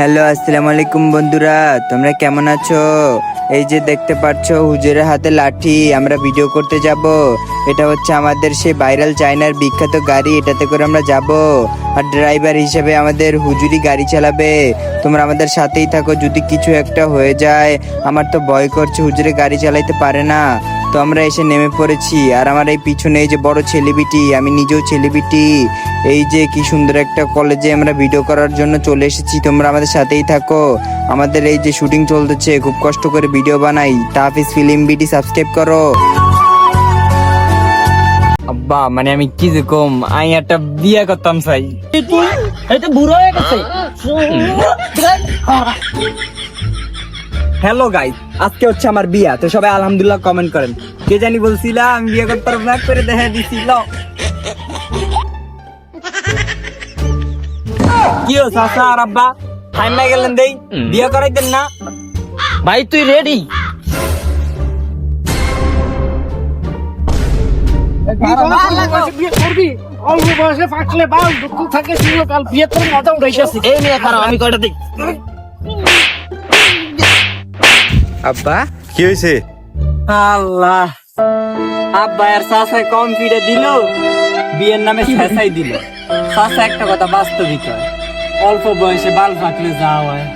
Hello, আসসালামু আলাইকুম বন্ধুরা, তোমরা কেমন আছো? এই যে দেখতে পাচ্ছ হুজুরের হাতে লাঠি, আমরা ভিডিও করতে যাব। এটা হচ্ছে আমাদের সেই ভাইরাল চাইনার বিখ্যাত গাড়ি, এটাতে করে আমরা যাব। আর ড্রাইভার হিসেবে আমাদের হুজুরি গাড়ি চালাবে। তোমরা আমাদের সাথেই থাকো, যদি কিছু একটা হয়ে যায়, আমার তো ভয় করছে, হুজুরে গাড়ি চালাইতে পারে না। তো আমরা এসে নেমে পড়েছি। আর আমার এই পিছনে এই যে বড় ছেলেবিটি আমি নিজেও ছেলেবিটি এই যে কি সুন্দর একটা কলেজে আমরা ভিডিও করার জন্য চলে এসেছি। তোমরা আমাদের সাথেই থাকো। আমাদের এই যে শুটিং চলতেছে খুব কষ্ট করে ভিডিও বানাই। তাহফিজ ফিল্ম বিডি সাবস্ক্রাইব করো। আব্বা মানে আমি কি যে কম আই একটা বিয়ে করতাম চাই। এটা বুড়ো হয়ে গেছে। হ্যালো গাইস আজকে হচ্ছে আমার বিয়া তো সবাই আলহামদুলিল্লাহ কমেন্ট করেন। কে জানি বলছিলাম আমি বিয়ে করতে পারব না করে দেখা দিছিল। কি ও চাচা আর আব্বা? গেলেন দেই বিয়ে করাইতেন না। ভাই তুই রেডি বিয়ে করবি। অল্প বয়সে ফাটলে বাল দুঃখ থাকে চিরকাল বিয়ে তোর মজা উঠাইতেছি এই নিয়ে খারাপ আমি কয়টা দিই? আব্বা? কি হয়েছে আল্লাহ। আব্বা আর সাসায় কম ফিরে দিল বিয়ের নামে শেষাই দিল। সাসা একটা কথা বাস্তবিক হয়। অল্প বয়সে বাল ফাটলে যাওয়া হয়।